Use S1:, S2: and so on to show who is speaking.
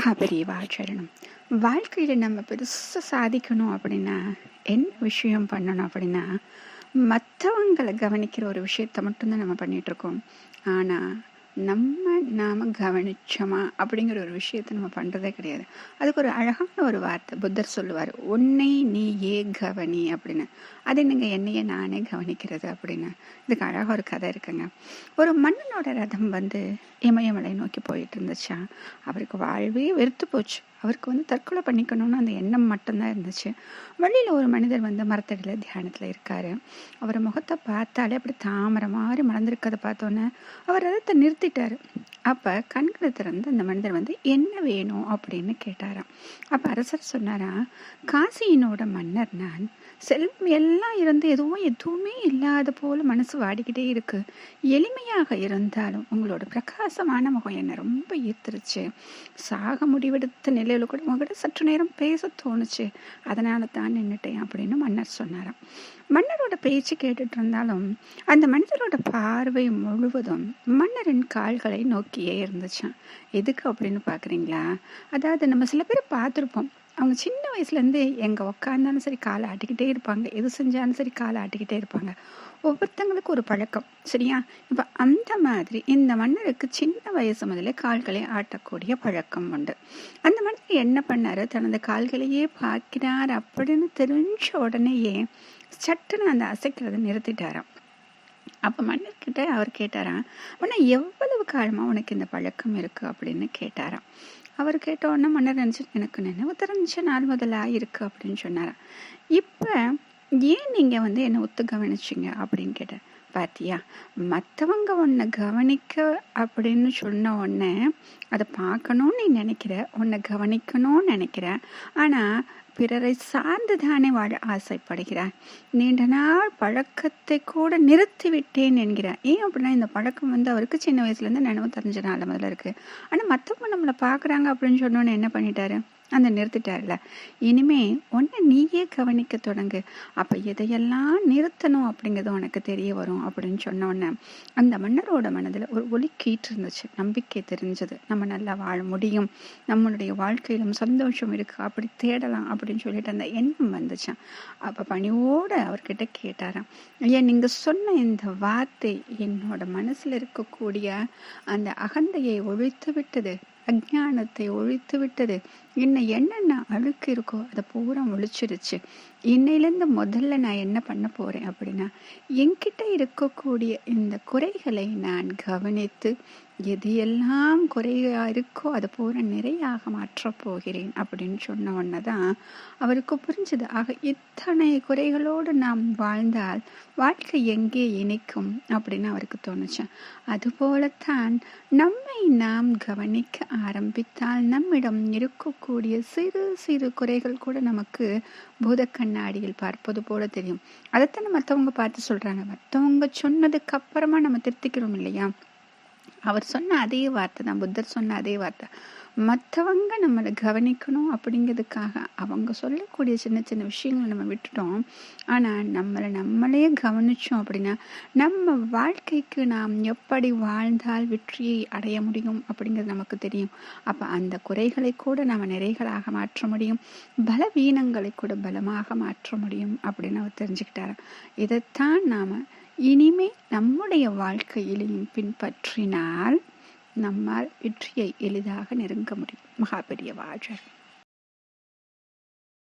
S1: மகாபெரியவாச்சரணம் வாழ்க்கையில் நம்ம பெருசாக சாதிக்கணும் அப்படின்னா என்ன விஷயம் பண்ணணும் அப்படின்னா மற்றவங்களை கவனிக்கிற ஒரு விஷயத்த மட்டும்தான் நம்ம பண்ணிகிட்ருக்கோம் ஆனால் நம்ம நாம் கவனிச்சோமா? அப்படிங்கிற ஒரு விஷயத்தை நம்ம பண்ணுறதே கிடையாது. அதுக்கு ஒரு அழகான ஒரு வார்த்தை புத்தர் சொல்லுவார். உன்னை நீ ஏ கவனி அப்படின்னு. அது என்னங்க? என்னையே நானே கவனிக்கிறது அப்படின்னு. இதுக்கு அழகாக ஒரு கதை இருக்குங்க. ஒரு மன்னனோட ரதம் வந்து இமயமலை நோக்கி போயிட்டு இருந்துச்சா? அவருக்கு வாழ்வே வெறுத்து போச்சு. அவருக்கு வந்து தற்கொலை பண்ணிக்கணும்னு அந்த எண்ணம் மட்டும்தான் இருந்துச்சு. வழியில் ஒரு மனிதர் வந்து மரத்தடியில் தியானத்தில் இருக்கார். அவர் முகத்தை பார்த்தாலே அப்படி தாமரை மாதிரி மலர்ந்துருக்கதை பார்த்தோன்னே அவர் ரதத்தை நிறுத்திட்டார். அப்போ கண்களை திறந்து அந்த மனிதர் வந்து என்ன வேணும்? அப்படின்னு கேட்டாராம். அப்போ அரசர் சொன்னாரா காசியினோட மன்னர் நான் செல்வம் எல்லாம் இருந்து எதுவும் எதுவுமே இல்லாத போல மனசு வாடிக்கிட்டே இருக்கு. எளிமையாக இருந்தாலும் உங்களோட பிரகாசமான முகம் என்னை ரொம்ப ஈர்த்துருச்சு. சாக முடிவெடுத்த நிலையில கூட உங்ககிட்ட சற்று நேரம் பேச தோணுச்சு. அதனால தான் நின்றுட்டேன் அப்படின்னு மன்னர் சொன்னாராம். மன்னரோட பேச்சு கேட்டுட்டு இருந்தாலும் அந்த மனிதரோட பார்வை முழுவதும் மன்னரின் கால்களை நோக்கியே இருந்துச்சான் எதுக்கு அப்படின்னு பார்க்குறீங்களா அதாவது நம்ம சில பேர் பார்த்துருப்போம். அவங்க சின்ன வயசுலேருந்து எங்கே உட்காந்தாலும் சரி காலை ஆட்டிக்கிட்டே இருப்பாங்க. எது செஞ்சாலும் சரி காலை ஆட்டிக்கிட்டே இருப்பாங்க. ஒவ்வொருத்தங்களுக்கு ஒரு பழக்கம். சரியா? இப்போ அந்த மாதிரி இந்த மன்னருக்கு சின்ன வயசு முதலே கால்களை ஆட்டக்கூடிய பழக்கம் உண்டு. அந்த மன்னர் என்ன பண்ணாரு? தனது கால்களையே பார்க்கிறார் அப்படின்னு தெரிஞ்ச உடனேயே சட்டுன்னு அந்த அசைக்கிறத நிறுத்திட்டாராம். அப்போ மன்னர்கிட்ட அவர் கேட்டாராம் ஆனால் எவ்வளவு காலமாக உனக்கு இந்த பழக்கம் இருக்குது அப்படின்னு கேட்டாராம். அவர் கேட்ட உடனே மன்னர் நினச்சி எனக்கு நினைவு தெரிஞ்ச நாள் முதல்ல இருக்குது அப்படின்னு சொன்னார். இப்போ ஏன் நீங்கள் வந்து என்னை ஒத்து கவனிச்சிங்க? அப்படின்னு கேட்டேன் பாத்தியா? மற்றவங்க உன்னை கவனிக்க அப்படின்னு சொன்ன உடனே அதை பார்க்கணும்னு நீ நினைக்கிற உன்னை கவனிக்கணும்னு நினைக்கிற. ஆனால் பிறரை சார்ந்து தானே வாழ ஆசைப்படுகிறார் நீண்ட நாள் பழக்கத்தை கூட நிறுத்திவிட்டேன் என்கிறார் ஏன் அப்படின்னா இந்த பழக்கம் வந்து அவருக்கு சின்ன வயசுலேருந்து நினைவு தெரிஞ்ச நாள் முதல்ல இருக்குது ஆனால் மற்றவங்க நம்மளை பார்க்குறாங்க அப்படின்னு சொன்னோன்னு என்ன பண்ணிட்டாரு? அந்த நிறுத்திட்டார்ல. இனிமே உன்னை நீயே கவனிக்க தொடங்கு. அப்போ எதையெல்லாம் நிறுத்தணும் அப்படிங்கிறது உனக்கு தெரிய வரும் அப்படின்னு சொன்னோன்னே அந்த மன்னரோட மனதில் ஒரு ஒலி கீட்டு இருந்துச்சு நம்பிக்கை தெரிஞ்சது. நம்ம நல்லா வாழ முடியும். நம்மளுடைய வாழ்க்கையிலும் சந்தோஷம் இருக்கு. அப்படி தேடலாம் அப்படின்னு சொல்லிட்டு அந்த எண்ணம் வந்துச்சான் அப்போ பணியோடு அவர்கிட்ட கேட்டாராம். ஐயா நீங்கள் சொன்ன இந்த வார்த்தை என்னோட மனசில் இருக்கக்கூடிய அந்த அகந்தையை ஒழித்து விட்டது அஜானத்தை ஒழித்து விட்டது இன்னும் என்னென்ன அழுக்கு இருக்கோ அதை பூரா ஒழிச்சிருச்சு இன்னையிலேருந்து முதல்ல நான் என்ன பண்ண போகிறேன் அப்படின்னா என்கிட்ட இருக்கக்கூடிய இந்த குறைகளை நான் கவனித்து எது எல்லாம் குறையாக இருக்கோ அதை பூரா நிறையாக மாற்றப் போகிறேன் அப்படின்னு சொன்ன உடனே தான் அவருக்கு புரிஞ்சுது. ஆக இத்தனை குறைகளோடு நாம் வாழ்ந்தால் வாழ்க்கை எங்கே இணைக்கும் அப்படின்னு அவருக்கு தோணுச்சேன் அதுபோலத்தான் நம்மை நாம் கவனிக்க ஆரம்பித்தால் நம்மிடம் இருக்கக்கூடிய சிறு சிறு குறைகள் கூட நமக்கு பூத கண்ணாடியில் பார்ப்பது போல தெரியும். அதைத்தான் மற்றவங்க பார்த்து சொல்றாங்க. மற்றவங்க சொன்னதுக்கு அப்புறமா நம்ம திருத்திக்கிறோம் இல்லையா? அவர் சொன்ன அதே வார்த்தை தான். புத்தர் சொன்ன அதே வார்த்தை. மற்றவங்க நம்மளை கவனிக்கணும் அப்படிங்கிறதுக்காக அவங்க சொல்லக்கூடிய சின்ன சின்ன விஷயங்களை நம்ம விட்டுட்டோம். ஆனால் நம்மளை நம்மளே கவனித்தோம் அப்படின்னா நம்ம வாழ்க்கைக்கு நாம் எப்படி வாழ்ந்தால் வெற்றியை அடைய முடியும் அப்படிங்கிறது நமக்கு தெரியும். அப்போ அந்த குறைகளை கூட நம்ம நிறைகளாக மாற்ற முடியும். பலவீனங்களை கூட பலமாக மாற்ற முடியும் அப்படின்னு அவர் தெரிஞ்சுக்கிட்டாரு. இதைத்தான் நாம் இனிமே நம்முடைய வாழ்க்கையிலையும் பின்பற்றினால் நம்மால் வெற்றியை எளிதாக நெருங்க முடியும். மகாபெரிய வாழர்